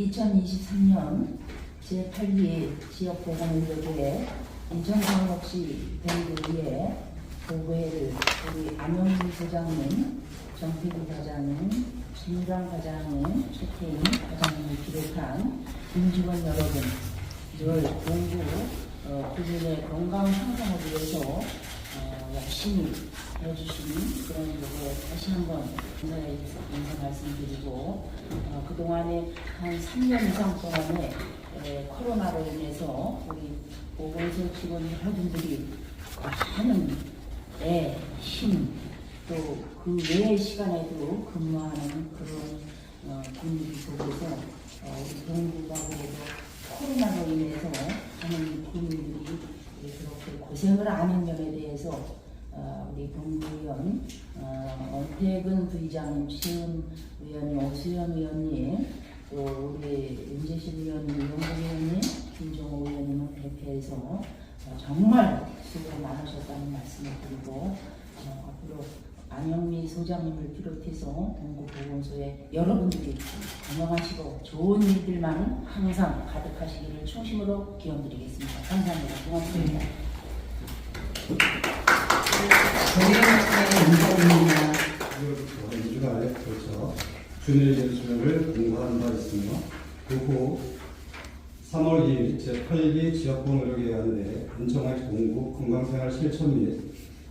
2023년 제8기 지역보건의료부의 인천광역시 밴드위에 보고회를 우리 안영민 소장님, 정필우 과장님, 김유랑 과장님, 최태인 과장님을 비롯한 임직원 여러분, 늘 공부, 어, 그분의 건강 향상을 위해서 어, 열심히 해주신 그런 분에 다시 한번 인사의 인사 말씀드리고 어, 그동안에 한 3년 이상 동안에 에, 코로나로 인해서 우리 보건소 직원 여러분들이 많은 애, 힘, 또 그 외의 시간에도 근무하는 그런 어, 분위기 속에서 어, 우리 동부하고 코로나로 인해서 하는 국민들이 그렇게 고생을 하는 점에 대해서 어, 우리 동부위원 어, 원태근 부의장님, 시은 위원님, 오수연 위원님, 또 우리 윤재실 위원님, 용국 위원님, 김종호 위원님을 대표해서 어, 정말 수고 많으셨다는 말씀을 드리고 어, 앞으로 안영미 소장님을 비롯해서 동구보건소에 여러분들이 건강하시고 좋은 일들만 항상 가득하시기를 충심으로 기원드리겠습니다. 감사합니다. 고맙습니다. 이로부터 2주간에 걸쳐 준일제 수련을 공부한 바 있으며 그후 3월 2일 제8기 지역보건의료계약에 인천시 공부 건강생활 실천 및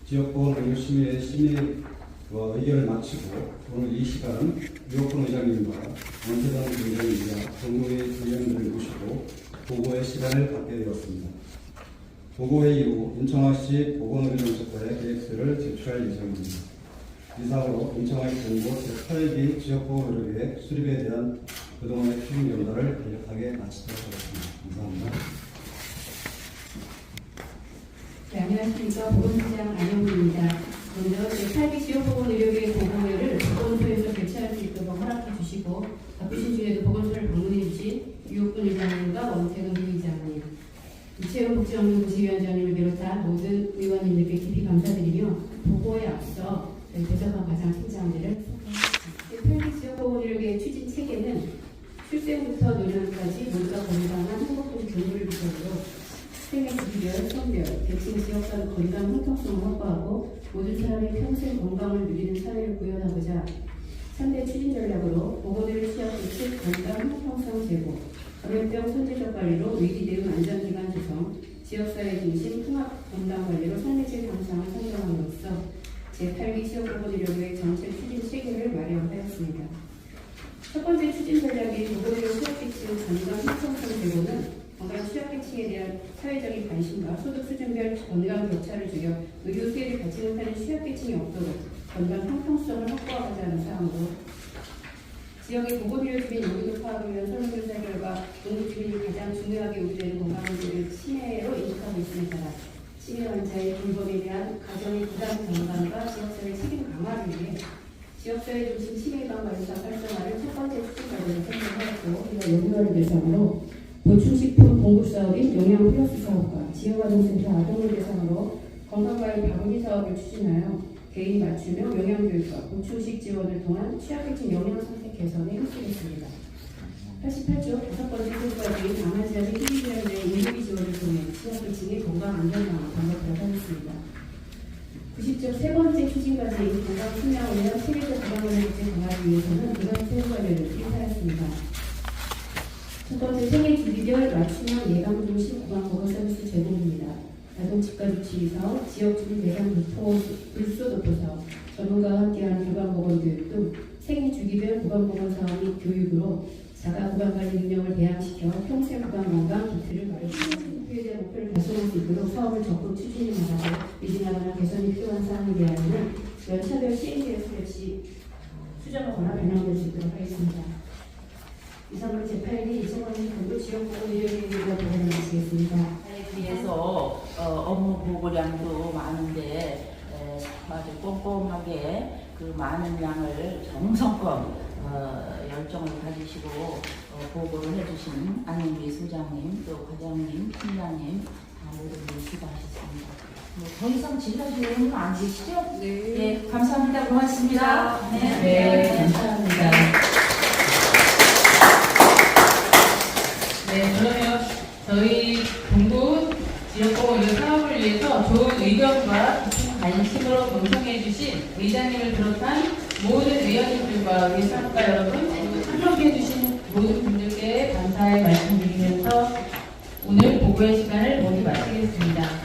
지역보건의료심의회 심의와 의견을 마치고 오늘 이 시간 유호권 의장님과 원태당 의장님과 정부의 의원들을 모시고 보고의 시간을 갖게 되었습니다. 보고회의 후 인천시 보건의료정책과의 계획서를 제출할 예정입니다. 이상으로 인천시 공고 제8기 지역보건의료계획 수립에 대한 그동안의 추진 연달을 간략하게 마치도록 하겠습니다. 감사합니다. 네, 안녕하십니까. 보건소장 안영구입니다. 먼저 제8기 지역보건의료계 보건회를 보건소에서 개최할 수 있도록 허락해 주시고 바쁘신 중에도 보건소를 방문해 주신 유옥분 의장님과 원태근 부의장님, 이채영 복지원구시위원장님을 비롯한 모든 의원님들께 깊이 감사드리며 보고에 앞서 배정관 과장 팀장들을 제8기 지역보건의료계 추진 체계는 출생부터 노년까지 모두가 건강한 행복한 교육을 기반으로 생애 주기별, 성별, 계층, 지역 간 건강 형평성을 확보하고 모든 사람이 평생 건강을 누리는 사회를 구현하고자 3대 추진 전략으로 보건의료 취약 규칙 건강 형평성 제고, 감염병 선제적 관리로 위기 대응 안전기관 조성, 지역사회 중심 통합 건강 관리로 삶의 질 향상을 선정함으로써 제8기 지역보건의료계획 정책 추진 체계를 마련하였습니다. 첫 번째 추진 전략인 보건의료 취약계층 건강 형평성 제고는 건강 취약계층에 대한 사회적인 관심과 소득 수준별 건강 격차를 줄여 의료 수혜를 받지 못하는 취약계층이 없도록 건강 형평성을 확보하고자 하는 지역의 보건의료 주민 인구도 위한 설문조사 결과 동구 주민이 가장 중요하게 우려되는 건강 문제를 치매로 인식하고 따라 치매 환자의 돌봄에 대한 가정의 부담 전감과 지역사회 책임 강화를 위해 지역사회 중심 치매 예방 관리사 활성화를 첫 번째 추진 과제로 선정하였고 이와 연구를 대상으로 보충식품 공급 사업인 영양 플러스 사업과 지역아동센터 아동을 대상으로 건강관리 바구니 사업을 추진하여 개인 맞춤형 영양교육과 보충식 지원을 통한 취약계층 영양 개선에 흡수했습니다. 88조 다섯 번째 교과인 강한지역의 희귀질환의 인구비 지원을 통해 취약계층의 건강 안전망을 방법하도록 하겠습니다. 90조 세 번째 추진과제인 건강 위한 세계적 건강관리 국제 강화를 위해서는 이런 세부관리를 투입하였습니다. 첫 번째 생애 주기별 맞춤형 예방 중심 구강 보건 서비스 제공입니다. 아동 집가 조치 사업, 지역 주민 대상 도포 불소 도포 사업, 전문가와 함께하는 구강 보건 교육 등 생애 주기별 구강 보건 사업 및 교육으로 자가 구강 관리 능력을 배양시켜 평생 구강 건강 기틀을 마련합니다. 목표에 대한 목표를 달성할 수 있도록 사업을 적극 추진해 나가고 미진하거나 개선이 필요한 사항에 대하여는 연차별 시행 계획 없이 수정하거나 변경될 수 있도록 하겠습니다. 이상으로 제8기 이성원님 공부 지역보건 의료계획과 보고를 마치겠습니다. 사회에 비해서 어, 업무 보고량도 많은데 에, 아주 꼼꼼하게 그 많은 양을 정성껏 어, 열정을 가지시고 어, 보고를 해주신 안윤비 소장님, 또 과장님, 팀장님 다 모두 수고하셨습니다. 뭐 더 이상 질문하실 의원은 안 계시죠? 네. 감사합니다. 고맙습니다. 네, 감사합니다. 네, 그러면 저희 동구 지역보건 의료 사업을 위해서 좋은 의견과 관심으로 동참해 주신 의장님을 비롯한 모든 의원님들과 사업가 여러분 참석해 주신 모든 분들께 감사의 말씀드리면서 오늘 보고의 시간을 모두 마치겠습니다.